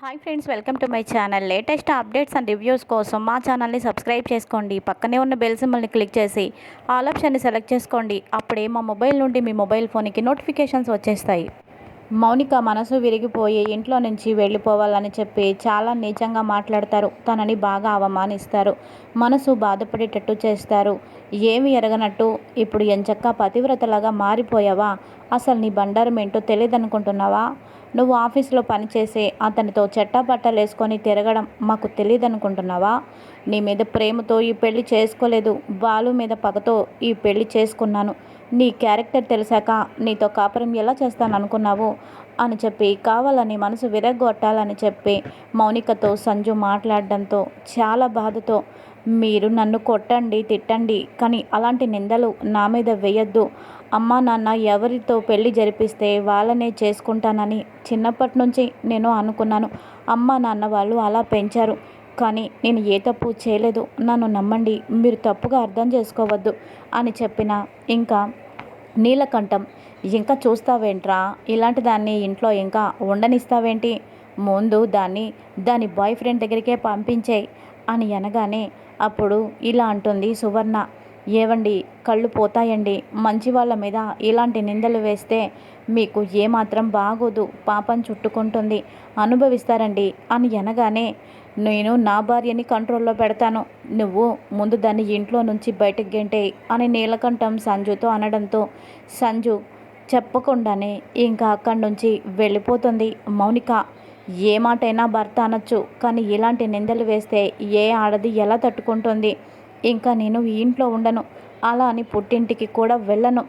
Hi friends welcome to my channel latest updates and reviews కోసం మా ఛానల్ని subscribe చేసుకోండి. పక్కనే ఉన్న బెల్ సింబల్ని క్లిక్ చేసి ఆల్ ఆప్షన్ని సెలెక్ట్ చేసుకోండి. అప్పుడే మా మొబైల్ నుండి మీ మొబైల్ ఫోన్కి నోటిఫికేషన్స్ వచ్చేస్తాయి. మౌనిక మనసు విరిగిపోయి ఇంట్లో నుంచి వెళ్ళిపోవాలని చెప్పి చాలా నీచంగా మాట్లాడతారు. తనని బాగా అవమానిస్తారు. మనసు బాధపడేటట్టు చేస్తారు. ఏమి ఎరగనట్టు ఇప్పుడు ఎంచక్క పతివ్రతలాగా మారిపోయావా? అసలు నీ బండారం ఏంటో తెలియదనుకుంటున్నావా? నువ్వు ఆఫీస్లో పనిచేసే అతనితో చెట్టాపట్టాలు వేసుకొని తిరగడం మాకు తెలియదు అనుకుంటున్నావా నీ మీద ప్రేమతో ఈ పెళ్ళి చేసుకోలేదు. బాలు మీద పగతో ఈ పెళ్ళి చేసుకున్నాను. నీ క్యారెక్టర్ తెలిసాక నీతో కాపురం ఎలా చేస్తాను అనుకున్నావు అని చెప్పి కావాలని మనసు విరగొట్టాలని చెప్పి మౌనికతో సంజు మాట్లాడడంతో చాలా బాధతో మీరు నన్ను కొట్టండి తిట్టండి కానీ అలాంటి నిందలు నా మీద వేయద్దు. అమ్మా నాన్న ఎవరితో పెళ్ళి జరిపిస్తే వాళ్ళనే చేసుకుంటానని చిన్నప్పటి నుంచి నేను అనుకున్నాను. అమ్మ నాన్న వాళ్ళు అలా పెంచారు కానీ నేను ఏ తప్పు చేయలేదు. నన్ను నమ్మండి మీరు తప్పుగా అర్థం చేసుకోవద్దు అని చెప్పిన ఇంకా నీలకంఠం ఇంకా చూస్తావేంట్రా? ఇలాంటి దాన్ని ఇంట్లో ఇంకా ఉండనిస్తావేంటి? ముందు దాన్ని దాని బాయ్ ఫ్రెండ్ దగ్గరికే పంపించేయి. అని అనగానే అప్పుడు ఇలా అంటుంది సువర్ణ ఏవండి కళ్ళు పోతాయండి. మంచి వాళ్ళ మీద ఇలాంటి నిందలు వేస్తే మీకు ఏమాత్రం బాగోదు. పాపం చుట్టుకుంటుంది. అనుభవిస్తారండి అని అనగానే నేను నా భార్యని కంట్రోల్లో పెడతాను. నువ్వు ముందు దాన్ని ఇంట్లో నుంచి బయటకు గెంటే అని నీలకంఠం సంజుతో అనడంతో సంజు చెప్పకుండానే ఇంకా అక్కడి నుంచి వెళ్ళిపోతుంది. మౌనిక ఏ మాటైనా భర్త అనొచ్చు కానీ ఇలాంటి నిందలు వేస్తే ఏ ఆడది ఎలా తట్టుకుంటుంది? ఇంకా నేను ఈ ఇంట్లో ఉండను అలా అని పుట్టింటికి కూడా వెళ్ళను.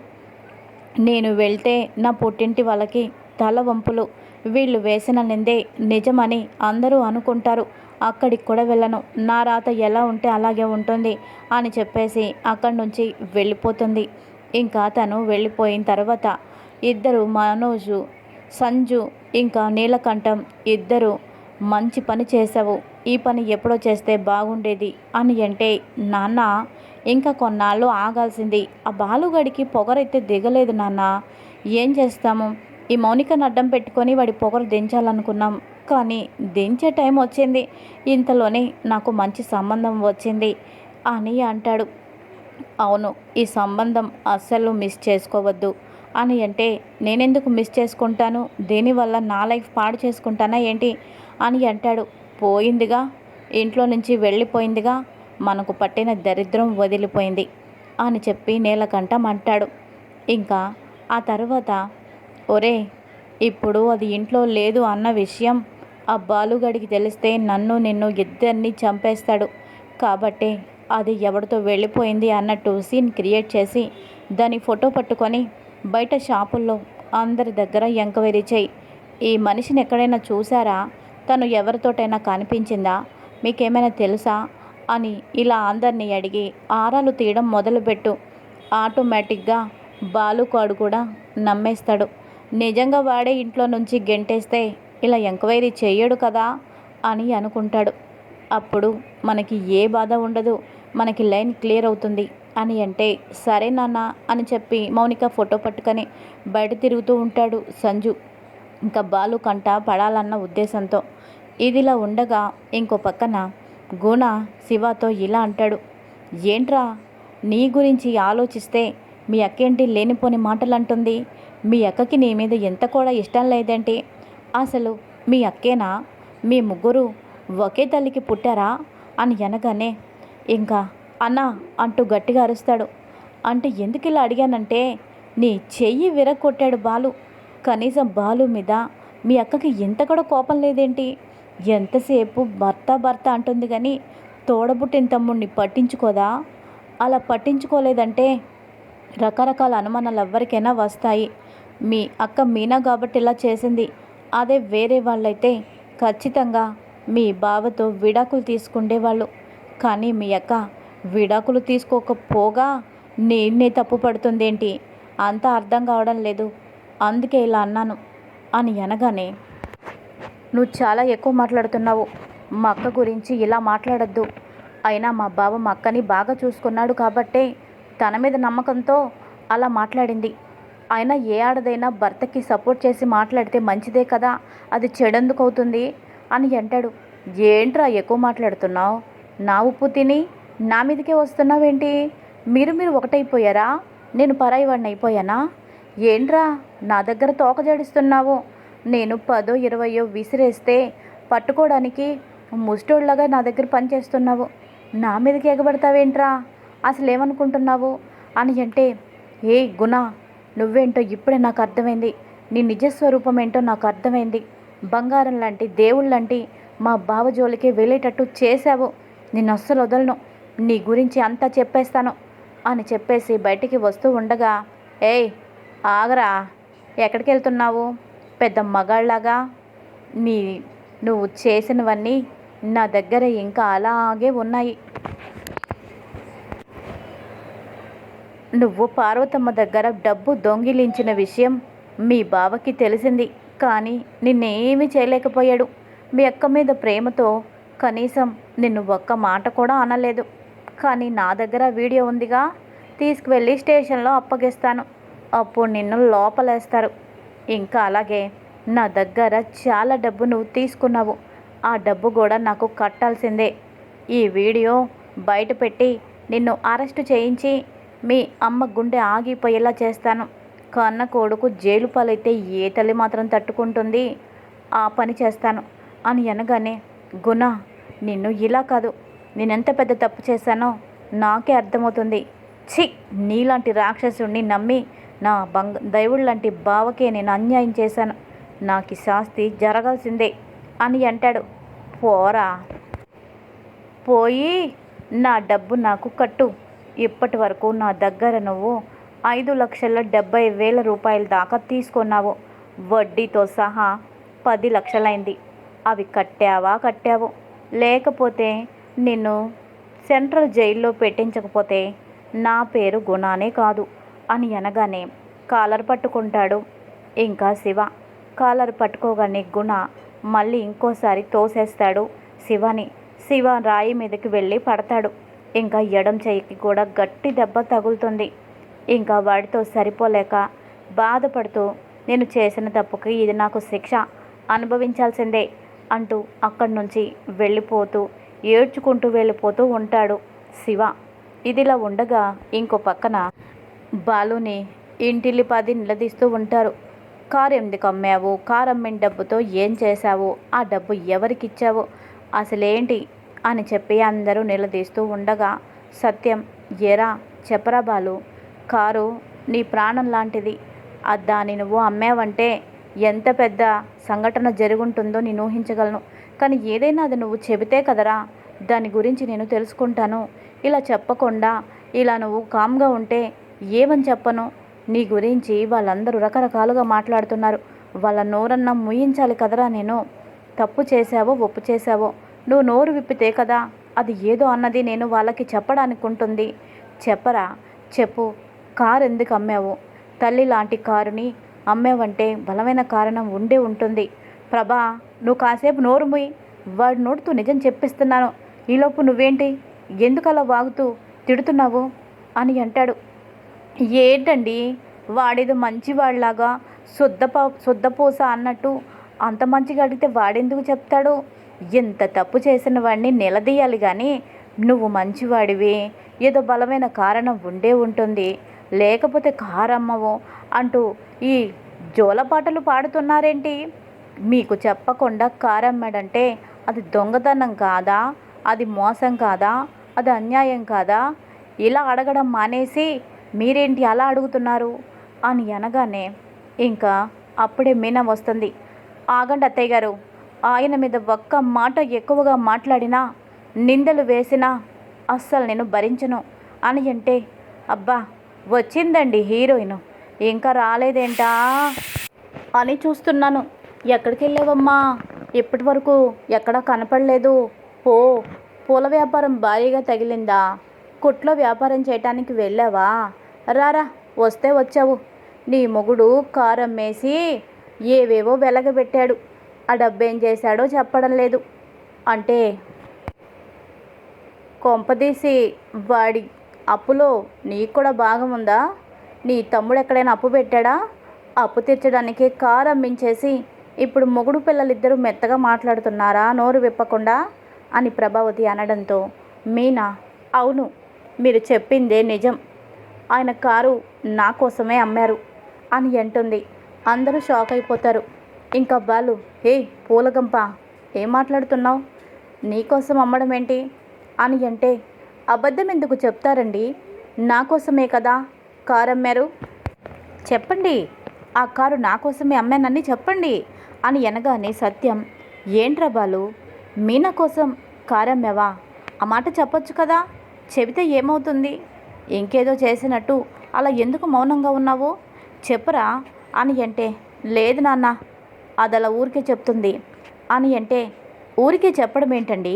నేను వెళ్తే నా పుట్టింటి వాళ్ళకి తల వంపులు. వీళ్ళు వేసిన నిందే నిజమని అందరూ అనుకుంటారు. అక్కడికి కూడా వెళ్ళను. నా రాత ఎలా ఉంటే అలాగే ఉంటుంది అని చెప్పేసి అక్కడి నుంచి వెళ్ళిపోతుంది. ఇంకా తను వెళ్ళిపోయిన తర్వాత ఇద్దరు మనోజు సంజు ఇంకా నీలకంఠం ఇద్దరు మంచి పని చేసావు ఈ పని ఎప్పుడో చేస్తే బాగుండేది అని అంటే నాన్న ఇంకా కొన్నాళ్ళు ఆగాల్సింది. ఆ బాలుగడికి పొగరైతే దిగలేదు నాన్న. ఏం చేస్తాము? ఈ మౌనికను అడ్డం పెట్టుకొని వాడి పొగరు దించాలనుకున్నాం. కానీ దించే టైం వచ్చింది. ఇంతలోనే నాకు మంచి సంబంధం వచ్చింది అని అంటాడు. అవును ఈ సంబంధం అస్సలు మిస్ చేసుకోవద్దు. అని అంటే నేనెందుకు మిస్ చేసుకుంటాను? దీనివల్ల నా లైఫ్ పాడు చేసుకుంటానా ఏంటి? అని అంటాడు. పోయిందిగా. ఇంట్లో నుంచి వెళ్ళిపోయిందిగా. మనకు పట్టిన దరిద్రం వదిలిపోయింది అని చెప్పి నీలకంఠం అంటాడు. ఇంకా ఆ తర్వాత ఒరే ఇప్పుడు అది ఇంట్లో లేదు అన్న విషయం ఆ బాలుగడికి తెలిస్తే నన్ను నిన్ను ఇద్దరిని చంపేస్తాడు. కాబట్టి అది ఎవరితో వెళ్ళిపోయింది అన్నట్టు సీన్ క్రియేట్ చేసి దాని ఫోటో పట్టుకొని బయట షాపుల్లో అందరి దగ్గర ఎంక్వైరీ చేయి. ఈ మనిషిని ఎక్కడైనా చూసారా తను ఎవరితోటైనా కనిపించిందా? మీకేమైనా తెలుసా? అని ఇలా అందరినీ అడిగి ఆరాలు తీయడం మొదలుపెట్టు. ఆటోమేటిక్గా బాలుకాడు కూడా నమ్మేస్తాడు. నిజంగా వాడే ఇంట్లో నుంచి గెంటేస్తే ఇలా ఎంక్వైరీ చేయడు కదా? అని అనుకుంటాడు. అప్పుడు మనకి ఏ బాధ ఉండదు. మనకి లైన్ క్లియర్ అవుతుంది. అని అంటే సరే నాన్న అని చెప్పి మౌనిక ఫోటో పట్టుకొని బయట తిరుగుతూ ఉంటాడు సంజు. ఇంకా బాలు కంట పడాలన్న ఉద్దేశంతో ఇదిలా ఉండగా ఇంకో పక్కన గుణ శివతో ఇలా అంటాడు ఏంట్రా? నీ గురించి ఆలోచిస్తే మీ అక్కేంటి లేనిపోని మాటలు అంటుంది మీ అక్కకి నీ మీద ఎంత కూడా ఇష్టం లేదంటే అసలు మీ అక్కేనా? మీ ముగ్గురు ఒకే తల్లికి పుట్టారా? అని అనగానే ఇంకా అన్నా అంటూ గట్టిగా అరుస్తాడు. అంటే ఎందుకు ఇలా అడిగానంటే నీ చెయ్యి విరగొట్టాడు బాలు. కనీసం బాలు మీద మీ అక్కకి ఎంత కూడా కోపం లేదేంటి? ఎంతసేపు భర్త భర్త అంటుంది కానీ తోడబుట్టిన తమ్ముడిని పట్టించుకోదా? అలా పట్టించుకోలేదంటే రకరకాల అనుమానాలు ఎవరికైనా వస్తాయి. మీ అక్క మీనా కాబట్టి ఇలా చేసింది. అదే వేరే వాళ్ళైతే ఖచ్చితంగా మీ బావతో విడాకులు తీసుకుండేవాళ్ళు. కానీ మీ అక్క విడాకులు తీసుకోకపోగా నేనే తప్పు పడుతుందేంటి? అంత అర్థం కావడం లేదు. అందుకే ఇలా అన్నాను. అని అనగానే నువ్వు చాలా ఎక్కువ మాట్లాడుతున్నావు. మా అక్క గురించి ఇలా మాట్లాడద్దు. అయినా మా బావ మా అక్కని బాగా చూసుకున్నాడు కాబట్టే తన మీద నమ్మకంతో అలా మాట్లాడింది. అయినా ఏ ఆడదైనా భర్తకి సపోర్ట్ చేసి మాట్లాడితే మంచిదే కదా? అది చెడెందుకు అవుతుంది? అని అంటాడు. ఏంట్రా ఎక్కువ మాట్లాడుతున్నావు? నా ఉప్పు తిని నా మీదకే వస్తున్నావేంటి? మీరు మీరు ఒకటైపోయారా? నేను పరాయి వాడిని అయిపోయానా ఏంట్రా నా దగ్గర తోక జడిస్తున్నావు నేను పదో ఇరవయో విసిరేస్తే పట్టుకోవడానికి ముష్టోళ్ళగా నా దగ్గర పనిచేస్తున్నావు. నా మీదకి ఎగబడతావేంట్రా? అసలు ఏమనుకుంటున్నావు అని అంటే ఏ గుణ నువ్వేంటో ఇప్పుడే నాకు అర్థమైంది. నీ నిజస్వరూపం ఏంటో నాకు అర్థమైంది. బంగారం లాంటి దేవుళ్ళంటి మా బావజోలికి వెళ్ళేటట్టు చేశావు. నేను అస్సలు వదలను. నీ గురించి అంతా చెప్పేస్తాను అని చెప్పేసి బయటికి వస్తూ ఉండగా ఏయ్ ఆగరా ఎక్కడికి వెళ్తున్నావు పెద్ద మగాళ్ళలాగా నీ నువ్వు చేసినవన్నీ నా దగ్గర ఇంకా అలాగే ఉన్నాయి. నువ్వు పార్వతమ్మ దగ్గర డబ్బు దొంగిలించిన విషయం మీ బావకి తెలిసింది కానీ నిన్నేమీ చేయలేకపోయాడు. మీ అక్క మీద ప్రేమతో కనీసం నిన్ను ఒక్క మాట కూడా అనలేదు. కానీ నా దగ్గర వీడియో ఉందిగా. తీసుకువెళ్ళి స్టేషన్లో అప్పగిస్తాను. అప్పుడు నిన్ను లోపలేస్తారు. ఇంకా అలాగే నా దగ్గర చాలా డబ్బు నువ్వు తీసుకున్నావు. ఆ డబ్బు కూడా నాకు కట్టాల్సిందే. ఈ వీడియో బయట పెట్టి నిన్ను అరెస్టు చేయించి మీ అమ్మ గుండె ఆగిపోయేలా చేస్తాను. కన్న కొడుకు జైలు పాలైతే ఏ తల్లి మాత్రం తట్టుకుంటుంది. ఆ పని చేస్తాను. అని అనగానే గుణ నిన్ను ఇలా కాదు. నేనెంత పెద్ద తప్పు చేశానో నాకే అర్థమవుతుంది. ఛీ! నీలాంటి రాక్షసుడిని నమ్మి నా బంగ దేవుళ్ళ లాంటి బావకే నేను అన్యాయం చేశాను. నాకు శాస్తి జరగాల్సిందే అని అంటాడు. పోరా! పోయి నా డబ్బు నాకు కట్టు. ఇప్పటి వరకు నా దగ్గర నువ్వు ఐదు లక్షల డెబ్బై వేల రూపాయల దాకా తీసుకున్నావు. వడ్డీతో సహా పది లక్షలైంది. అవి కట్టావా కట్టావు? లేకపోతే నిన్ను సెంట్రల్ జైల్లో పెట్టించకపోతే నా పేరు గుణానే కాదు అని అనగానే కాలర్ పట్టుకుంటాడు. ఇంకా శివ కాలర్ పట్టుకోగానే గుణ మళ్ళీ ఇంకోసారి తోసేస్తాడు శివని. శివ రాయి మీదకి వెళ్ళి పడతాడు. ఇంకా ఎడం చెయ్యికి కూడా గట్టి దెబ్బ తగులుతుంది. ఇంకా వాడితో సరిపోలేక బాధపడుతూ నేను చేసిన తప్పుకి ఇది నాకు శిక్ష అనుభవించాల్సిందే అంటూ అక్కడి నుంచి వెళ్ళిపోతూ ఏడ్చుకుంటూ వెళ్ళిపోతూ ఉంటాడు శివ. ఇదిలా ఉండగా ఇంకో పక్కన బాలుని ఇంటిల్లి పది నిలదీస్తూ ఉంటారు. కారు ఎందుకు అమ్మావు? కారు అమ్మిన డబ్బుతో ఏం చేశావు? ఆ డబ్బు ఎవరికి ఇచ్చావు అసలేంటి? అని చెప్పి అందరూ నిలదీస్తూ ఉండగా సత్యం ఎరా చెప్పరా బాలు. కారు నీ ప్రాణం లాంటిది. ఆ దాన్ని నువ్వు అమ్మావంటే ఎంత పెద్ద సంఘటన జరుగుంటుందో నేను ఊహించగలను. కానీ ఏదైనా అది నువ్వు చెబితే కదరా. దాని గురించి నేను తెలుసుకుంటాను. ఇలా చెప్పకుండా ఇలా నువ్వు కామ్గా ఉంటే ఏమని చెప్పను? నీ గురించి వాళ్ళందరూ రకరకాలుగా మాట్లాడుతున్నారు. వాళ్ళ నోరన్నా ముయించాలి కదరా నేను. తప్పు చేశావో ఒప్పు చేశావో నువ్వు నోరు విప్పితే కదా అది ఏదో అన్నది నేను వాళ్ళకి చెప్పడానికి ఉంటుంది. చెప్పరా? చెప్పు. కారు ఎందుకు అమ్మావు? తల్లి లాంటి కారుని అమ్మావంటే బలమైన కారణం ఉండే ఉంటుంది. ప్రభా నువ్వు కాసేపు నోరు ముయి. వాడి నోటితో నిజం చెప్పిస్తున్నాను. ఈలోపు నువ్వేంటి? ఎందుకు అలా వాగుతూ తిడుతున్నావు? అని అంటాడు. ఏంటండి? వాడేదో మంచివాడిలాగా శుద్ధప శుద్ధపూస అన్నట్టు అంత మంచిగా అడిగితే వాడెందుకు చెప్తాడు? ఎంత తప్పు చేసిన వాడిని నిలదీయాలి కానీ నువ్వు మంచివాడివి. ఏదో బలమైన కారణం ఉండే ఉంటుంది. లేకపోతే కారమ్మవు అంటూ ఈ జోలపాటలు పాడుతున్నారేంటి? మీకు చెప్పకుండా కారమ్మాడంటే అది దొంగతనం కాదా? అది మోసం కాదా? అది అన్యాయం కాదా? ఇలా అడగడం మానేసి మీరేంటి అలా అడుగుతున్నారు? అని అనగానే ఇంకా అప్పుడే మీనా వస్తుంది. ఆగండి అత్తయ్య గారు. ఆయన మీద ఒక్క మాట ఎక్కువగా మాట్లాడినా నిందలు వేసినా అస్సలు నేను భరించను. అని అంటే అబ్బా వచ్చిందండి హీరోయిన్. ఇంకా రాలేదేంటా? అని చూస్తున్నాను. ఎక్కడికి వెళ్ళావమ్మా ఇప్పటి వరకు ఎక్కడా కనపడలేదు. ఓ పూల వ్యాపారం భారీగా తగిలిందా? కుట్లో వ్యాపారం చేయటానికి వెళ్ళావా? రారా వస్తే వచ్చావు. నీ మొగుడు కారమ్మేసి ఏవేవో వెలగబెట్టాడు. ఆ డబ్బేం చేశాడో చెప్పడం లేదు. అంటే? కొంపదీసి వాడి అప్పులో నీకు కూడా భాగం ఉందా? నీ తమ్ముడు ఎక్కడైనా అప్పు పెట్టాడా? అప్పు తీర్చడానికి కారు అమ్మించేసి ఇప్పుడు మొగుడు పిల్లలిద్దరూ మెత్తగా మాట్లాడుతున్నారా? నోరు విప్పకుండా అని ప్రభావతి అనడంతో మీనా అవును మీరు చెప్పిందే నిజం. ఆయన కారు నా కోసమే అమ్మారు అని అంటుంది. అందరూ షాక్ అయిపోతారు. ఇంకా బాలు ఏ పూలగంప ఏం మాట్లాడుతున్నావు? నీకోసం అమ్మడం ఏంటి? అని అంటే అబద్ధం ఎందుకు చెప్తారండి? నా కోసమే కదా కారు అమ్మారు. చెప్పండి. ఆ కారు నా కోసమే అమ్మానని చెప్పండి. అని అనగానే సత్యం ఏంట్రా బాలు మీనా కోసం కారమ్మెవా ఆ మాట చెప్పొచ్చు కదా? చెబితే ఏమవుతుంది? ఇంకేదో చేసినట్టు అలా ఎందుకు మౌనంగా ఉన్నావు? చెప్పరా అని అంటే లేదు నాన్న అది అలా ఊరికే చెప్తుంది అని అంటే ఊరికే చెప్పడం ఏంటండి?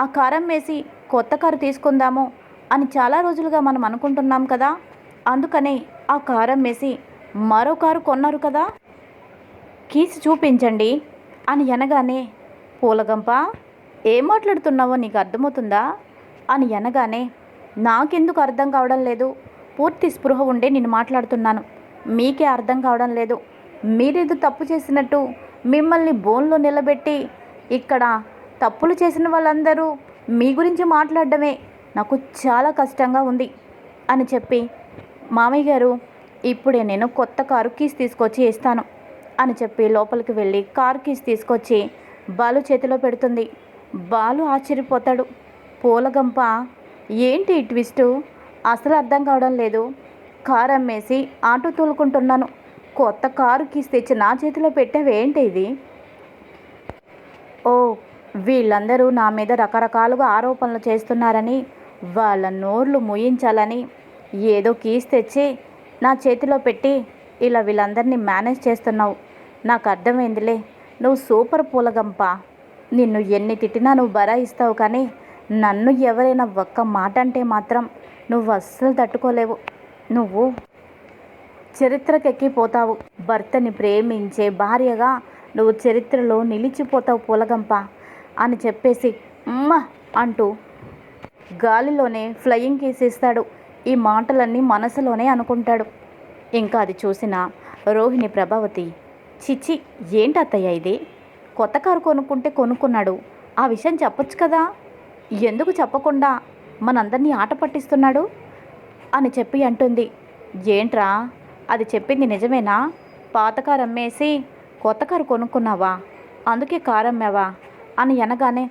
ఆ కారం వేసి కొత్త కారు తీసుకుందాము అని చాలా రోజులుగా మనం అనుకుంటున్నాం కదా? అందుకనే ఆ కారం వేసి మరో కారు కొన్నారు కదా? కీసి చూపించండి అని అనగానే పూలగంప ఏం మాట్లాడుతున్నావో నీకు అర్థమవుతుందా? అని అనగానే నాకెందుకు అర్థం కావడం లేదు. పూర్తి స్పృహ ఉండే నేను మాట్లాడుతున్నాను. మీకే అర్థం కావడం లేదు. మీరేదో తప్పు చేసినట్టు మిమ్మల్ని బోన్లో నిలబెట్టి ఇక్కడ తప్పులు చేసిన వాళ్ళందరూ మీ గురించి మాట్లాడడమే నాకు చాలా కష్టంగా ఉంది అని చెప్పి మామయ్య గారు ఇప్పుడే నేను కొత్త కారు కీస్ తీసుకొచ్చి ఇస్తాను అని చెప్పి లోపలికి వెళ్ళి కారు కీస్ తీసుకొచ్చి బాలు చేతిలో పెడుతుంది. బాలు ఆశ్చర్యపోతాడు. పూలగంప ఏంటి ఈ ట్విస్టు? అసలు అర్థం కావడం లేదు. కారు అమ్మేసి ఆటో తోలుకుంటున్నాను. కొత్త కారు కీస్ తెచ్చి నా చేతిలో పెట్టావేంటి ఇది? ఓ వీళ్ళందరూ నా మీద రకరకాలుగా ఆరోపణలు చేస్తున్నారని వాళ్ళ నోర్లు ముయించాలని ఏదో కీస్ తెచ్చి నా చేతిలో పెట్టి ఇలా వీళ్ళందరినీ మేనేజ్ చేస్తున్నావు. నాకు అర్థమైందిలే. నువ్వు సూపర్ పూలగంప. నిన్ను ఎన్ని తిట్టినా నువ్వు బరాయిస్తావు కానీ నన్ను ఎవరైనా ఒక్క మాట అంటే మాత్రం నువ్వు అస్సలు తట్టుకోలేవు. నువ్వు చరిత్రకెక్కిపోతావు భర్తని ప్రేమించే భార్యగా నువ్వు చరిత్రలో నిలిచిపోతావు పూలగంప అని చెప్పేసి అమ్మ అంటూ గాలిలోనే ఫ్లయింగ్ కేసేస్తాడు. ఈ మాటలన్నీ మనసులోనే అనుకుంటాడు. ఇంకా అది చూసిన రోహిణి ప్రభావతి చిచి ఏంటి అత్తయ్య ఇది కొత్త కారు కొనుక్కుంటే కొనుక్కున్నాడు ఆ విషయం చెప్పొచ్చు కదా ఎందుకు చెప్పకుండా మనందరినీ ఆట పట్టిస్తున్నాడు అని చెప్పి అంటుంది ఏంట్రా అది చెప్పింది నిజమేనా పాత కారు అమ్మేసి కొత్త కారు కొనుక్కున్నావా అందుకే కారు అమ్మావా అని అనగానే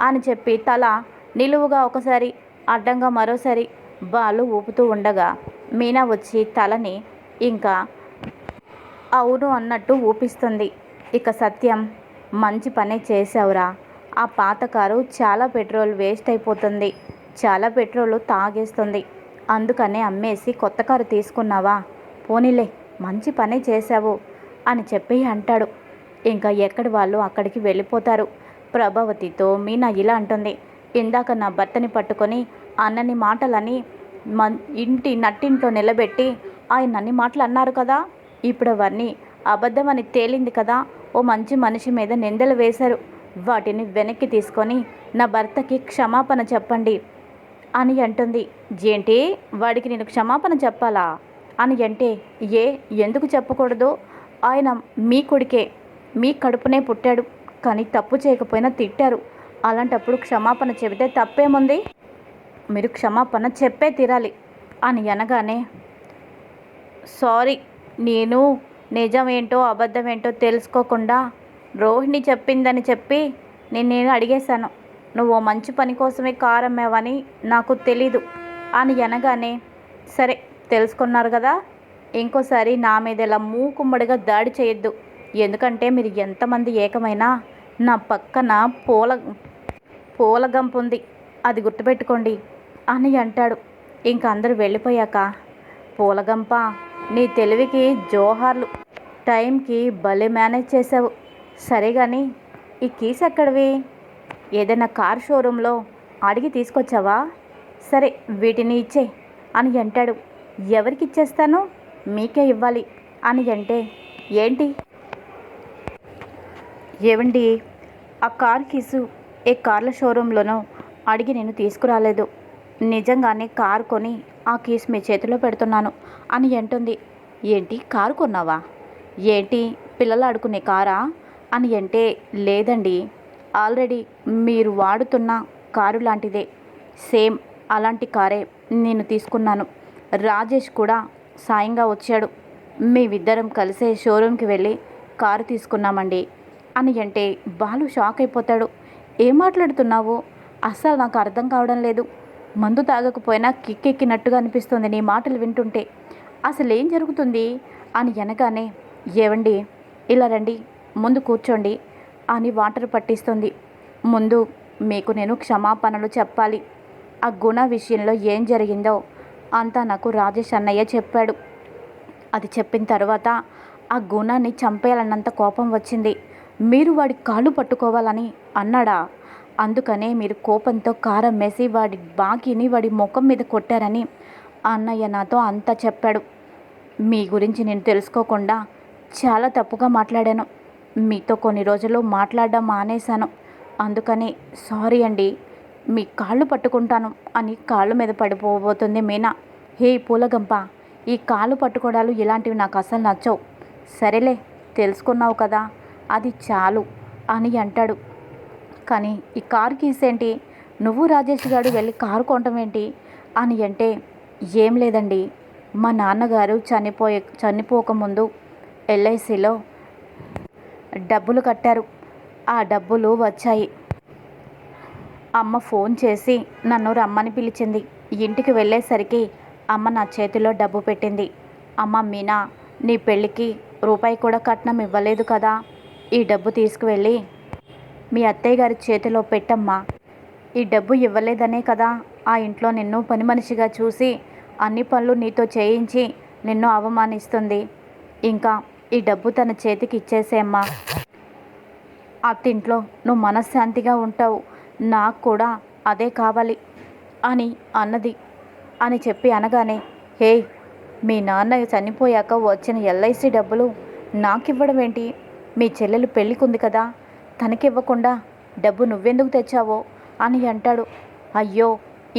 అని చెప్పి తల నిలువుగా ఒకసారి అడ్డంగా మరోసారి బాలు ఊపుతూ ఉండగా మీనా వచ్చి తలని ఇంకా అవును అన్నట్టు ఊపిస్తుంది. ఇక సత్యం మంచి పనే చేసావురా ఆ పాత కారు చాలా పెట్రోల్ వేస్ట్ అయిపోతుంది. చాలా పెట్రోల్ తాగేస్తుంది. అందుకనే అమ్మేసి కొత్త కారు తీసుకున్నావా? పోనీలే మంచి పనే చేశావు అని చెప్పి అంటాడు. ఇంకా ఎక్కడి వాళ్ళు అక్కడికి వెళ్ళిపోతారు. ప్రభావతితో మీనా ఇలా అంటుంది. ఇందాక నా భర్తని పట్టుకొని అన్నని మాటలని మన్ ఇంటి నట్టింట్లో నిలబెట్టి ఆయన అన్ని మాటలు అన్నారు కదా. ఇప్పుడు అవన్నీ అబద్ధమని తేలింది కదా. ఓ మంచి మనిషి మీద నిందలు వేశారు. వాటిని వెనక్కి తీసుకొని నా భర్తకి క్షమాపణ చెప్పండి అని అంటుంది. ఏంటి? వాడికి నేను క్షమాపణ చెప్పాలా? అని అంటే ఏ ఎందుకు చెప్పకూడదు? ఆయన మీ కొడుకే మీ కడుపునే పుట్టాడు. కానీ తప్పు చేయకపోయినా తిట్టారు. అలాంటప్పుడు క్షమాపణ చెబితే తప్పేముంది? మీరు క్షమాపణ చెప్పే తీరాలి. అని అనగానే సారీ నేను నిజమేంటో అబద్ధమేంటో తెలుసుకోకుండా రోహిణి చెప్పిందని చెప్పి నేను నేను అడిగేశాను. నువ్వు మంచి పని కోసమే కారు నాకు తెలీదు. అని అనగానే సరే తెలుసుకున్నారు కదా ఇంకోసారి నా మీద ఇలా మూకుమ్మడిగా దాడి చేయొద్దు. ఎందుకంటే మీరు ఎంతమంది ఏకమైనా నా పక్కన పూల పూలగంపు ఉంది. అది గుర్తుపెట్టుకోండి. అని అంటాడు. ఇంక అందరూ వెళ్ళిపోయాక పూలగంప నీ తెలివికి జోహార్లు టైంకి భలే మేనేజ్ చేసావు సరే కానీ ఈ కీస్ ఎక్కడివి? ఏదైనా కార్ షోరూంలో అడిగి తీసుకొచ్చావా? సరే వీటిని ఇచ్చే అని అంటాడు. ఎవరికి ఇచ్చేస్తాను మీకే ఇవ్వాలి అని అంటే ఏంటి? ఏవండి ఆ కార్ కీసు ఏ కార్ల షోరూంలోనో అడిగి నేను తీసుకురాలేదు. నిజంగానే కారు కొని ఆ కీస్ మీ చేతిలో పెడుతున్నాను అని అంటుంది. ఏంటి కారు కొన్నావా? ఏంటి పిల్లలు ఆడుకునే కారా? అని అంటే లేదండి. ఆల్రెడీ మీరు వాడుతున్న కారు లాంటిదే. సేమ్ అలాంటి కారే నేను తీసుకున్నాను. రాజేష్ కూడా సాయంగా వచ్చాడు. మేమిద్దరం కలిసే షోరూమ్కి వెళ్ళి కారు తీసుకున్నామండి అని అంటే బాలు షాక్ అయిపోతాడు. ఏం మాట్లాడుతున్నావు? అస్సలు నాకు అర్థం కావడం లేదు. మందు తాగకపోయినా కిక్కెక్కినట్టుగా అనిపిస్తుంది నీ మాటలు వింటుంటే. అసలు ఏం జరుగుతుంది? అని అనగానే ఏవండి? ఇలా రండి ముందు కూర్చోండి అని వాటర్ పట్టిస్తుంది. ముందు మీకు నేను క్షమాపణలు చెప్పాలి. ఆ గుణ విషయంలో ఏం జరిగిందో అంతా నాకు రాజేష్ అన్నయ్య చెప్పాడు. అది చెప్పిన తర్వాత ఆ గుణాన్ని చంపేయాలన్నంత కోపం వచ్చింది. మీరు వాడి కాళ్ళు పట్టుకోవాలని అన్నాడా? అందుకనే మీరు కోపంతో కారం వేసి వాడి బాకీని వాడి ముఖం మీద కొట్టారని అన్నయ్య నాతో అంతా చెప్పాడు. మీ గురించి నేను తెలుసుకోకుండా చాలా తప్పుగా మాట్లాడాను. మీతో కొన్ని రోజులు మాట్లాడడం మానేశాను. అందుకని సారీ అండి మీ కాళ్ళు పట్టుకుంటాను అని కాళ్ళ మీద పడిపోబోతుంది మీనా. హే పూలగంప ఈ కాళ్ళు పట్టుకోవడాలు ఇలాంటివి నాకు అసలు నచ్చవు. సరేలే తెలుసుకున్నావు కదా అది చాలు అని అంటాడు. కానీ ఈ కారు కీస్ ఏంటి నువ్వు రాజేష్ గారు వెళ్ళి కారు కొనటం ఏంటి? అని అంటే ఏం లేదండి. మా నాన్నగారు చనిపోయే చనిపోకముందు ఎల్ఐసిలో డబ్బులు కట్టారు. ఆ డబ్బులు వచ్చాయి. అమ్మ ఫోన్ చేసి నన్ను రమ్మని పిలిచింది. ఇంటికి వెళ్ళేసరికి అమ్మ నా చేతిలో డబ్బు పెట్టింది. అమ్మ మీనా నీ పెళ్ళికి రూపాయి కూడా కట్నం ఇవ్వలేదు కదా. ఈ డబ్బు తీసుకువెళ్ళి మీ అత్తయ్య గారి చేతిలో పెట్టమ్మా. ఈ డబ్బు ఇవ్వలేదనే కదా ఆ ఇంట్లో నిన్ను పని మనిషిగా చూసి అన్ని పనులు నీతో చేయించి నిన్ను అవమానిస్తుంది. ఇంకా ఈ డబ్బు తన చేతికి ఇచ్చేసేమ్మా అత్తింట్లో నువ్వు మనశ్శాంతిగా ఉంటావు నాకు కూడా అదే కావాలి అని అన్నది అని చెప్పి అనగానే హే మీ నాన్న చనిపోయాక వచ్చిన ఎల్ఐసి డబ్బులు నాకు ఇవ్వడం ఏంటి మీ చెల్లెలు పెళ్ళికుంది కదా తనకివ్వకుండా డబ్బు నువ్వెందుకు తెచ్చావో అని అంటాడు. అయ్యో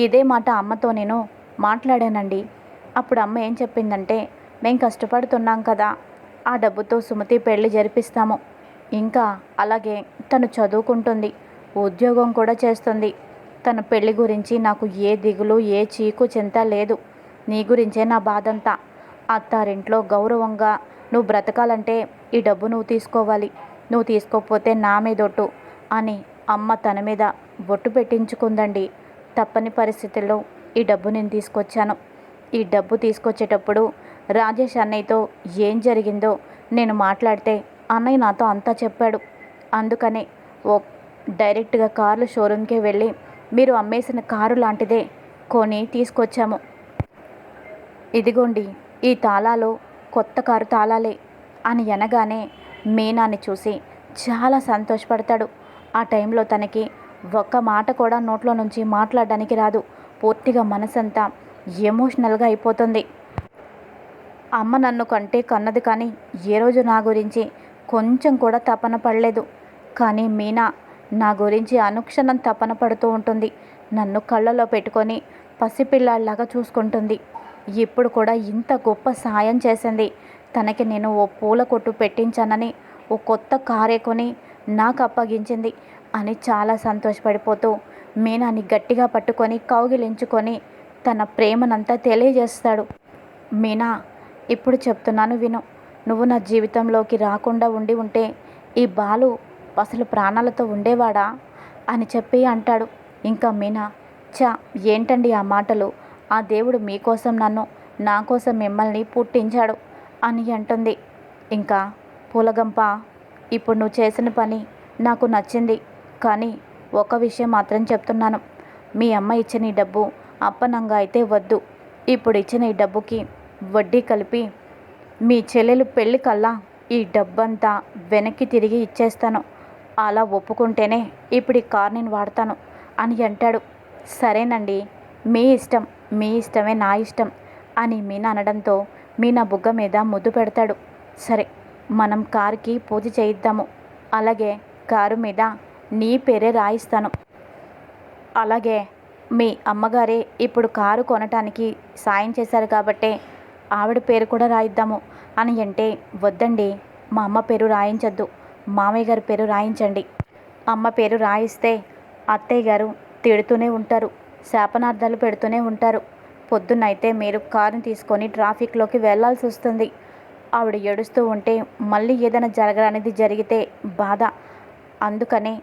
ఇదే మాట అమ్మతో నేను మాట్లాడానండి. అప్పుడు అమ్మ ఏం చెప్పిందంటే మేం కష్టపడుతున్నాం కదా ఆ డబ్బుతో సుమతి పెళ్ళి జరిపిస్తాము. ఇంకా అలాగే తను చదువుకుంటుంది ఉద్యోగం కూడా చేస్తుంది. తన పెళ్ళి గురించి నాకు ఏ దిగులు ఏ చీకు చింత లేదు. నీ గురించే నా బాధంతా. అత్తారింట్లో గౌరవంగా నువ్వు బ్రతకాలంటే ఈ డబ్బు నువ్వు తీసుకోవాలి. నువ్వు తీసుకోకపోతే నా మీద ఒట్టు అని అమ్మ తన మీద ఒట్టు పెట్టించుకుందండి. తప్పని పరిస్థితుల్లో ఈ డబ్బు నేను తీసుకొచ్చాను. ఈ డబ్బు తీసుకొచ్చేటప్పుడు రాజేష్ అన్నయ్యతో ఏం జరిగిందో నేను మాట్లాడితే అన్నయ్య నాతో అంతా చెప్పాడు. అందుకనే ఓ డైరెక్ట్గా కార్లు షోరూమ్కే వెళ్ళి మీరు అమ్మేసిన కారు లాంటిదే కొని తీసుకొచ్చాము. ఇదిగోండి ఈ తాళాలు కొత్త కారు తాళాలే అని అనగానే మీనాని చూసి చాలా సంతోషపడతాడు. ఆ టైంలో తనకి ఒక్క మాట కూడా నోట్లో నుంచి మాట్లాడడానికి రాదు. పూర్తిగా మనసంతా ఎమోషనల్గా అయిపోతుంది. అమ్మ నన్ను కంటే కన్నది కానీ ఏ రోజు నా గురించి కొంచెం కూడా తపన పడలేదు. కానీ మీనా నా గురించి అనుక్షణం తపన పడుతూ ఉంటుంది. నన్ను కళ్ళలో పెట్టుకొని పసిపిల్లాళ్ళలాగా చూసుకుంటుంది. ఇప్పుడు కూడా ఇంత గొప్ప సాయం చేసింది తనకి నేను ఓ పూల కొట్టు పెట్టించానని ఓ కొత్త కారే కొని నాకు అప్పగించింది అని చాలా సంతోషపడిపోతూ మీనాని గట్టిగా పట్టుకొని కౌగిలించుకొని తన ప్రేమనంతా తెలియజేస్తాడు. మీనా ఇప్పుడు చెప్తున్నాను విను. నువ్వు నా జీవితంలోకి రాకుండా ఉండి ఉంటే ఈ బాలు అసలు ప్రాణాలతో ఉండేవాడా? అని చెప్పి అంటాడు. ఇంకా మీనా చా ఏంటండి ఆ మాటలు? ఆ దేవుడు మీకోసం నన్ను నా కోసం మిమ్మల్ని పుట్టించాడు. అని అంటుంది. ఇంకా పూలగంప ఇప్పుడు నువ్వు చేసిన పని నాకు నచ్చింది. కానీ ఒక విషయం మాత్రం చెప్తున్నాను. మీ అమ్మ ఇచ్చిన ఈ డబ్బు అప్పనంగా అయితే వద్దు. ఇప్పుడు ఇచ్చిన ఈ డబ్బుకి వడ్డీ కలిపి మీ చెల్లెలు పెళ్ళి కల్లా ఈ డబ్బంతా వెనక్కి తిరిగి ఇచ్చేస్తాను. అలా ఒప్పుకుంటేనే ఇప్పుడు ఈ కార్ నేను వాడతాను అని అంటాడు. సరేనండి మీ ఇష్టం మీ ఇష్టమే నా ఇష్టం అని మీనా అనడంతో మీనా బుగ్గ మీద ముద్దు పెడతాడు. సరే మనం కారుకి పూజ చేయిద్దాము. అలాగే కారు మీద నీ పేరే రాయిస్తాను. అలాగే మీ అమ్మగారే ఇప్పుడు కారు కొనటానికి సాయం చేశారు కాబట్టే ఆవిడ పేరు కూడా రాయిద్దాము అని అంటే వద్దండి. మా అమ్మ పేరు రాయించద్దు. మామయ్య గారి పేరు రాయించండి. అమ్మ పేరు రాయిస్తే అత్తయ్య గారు తిడుతూనే ఉంటారు. శాపనార్థాలు పెడుతూనే ఉంటారు. పొద్దున్నైతే మీరు కారుని తీసుకొని ట్రాఫిక్లోకి వెళ్ళాల్సి వస్తుంది. ఆవిడ ఏడుస్తూ ఉంటే మళ్ళీ ఏదైనా జరగడానికి జరిగితే బాధ. అందుకనే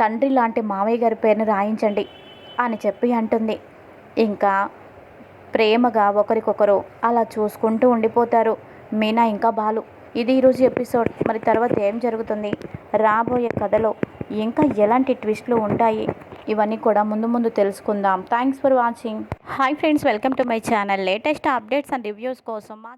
తండ్రి లాంటి మామయ్య గారి పేరుని రాయించండి అని చెప్పి అంటుంది. ఇంకా ప్రేమగా ఒకరికొకరు అలా చూసుకుంటూ ఉండిపోతారు. మీనా ఇంకా బాలు. ఇది ఈరోజు ఎపిసోడ్. మరి తర్వాత ఏం జరుగుతుంది? రాబోయే కథలో ఇంకా ఎలాంటి ట్విస్ట్లు ఉంటాయి? ఇవన్నీ కూడా ముందు ముందు తెలుసుకుందాం. Thanks for watching hi friends welcome to my channel latest updates and reviews కోసం మా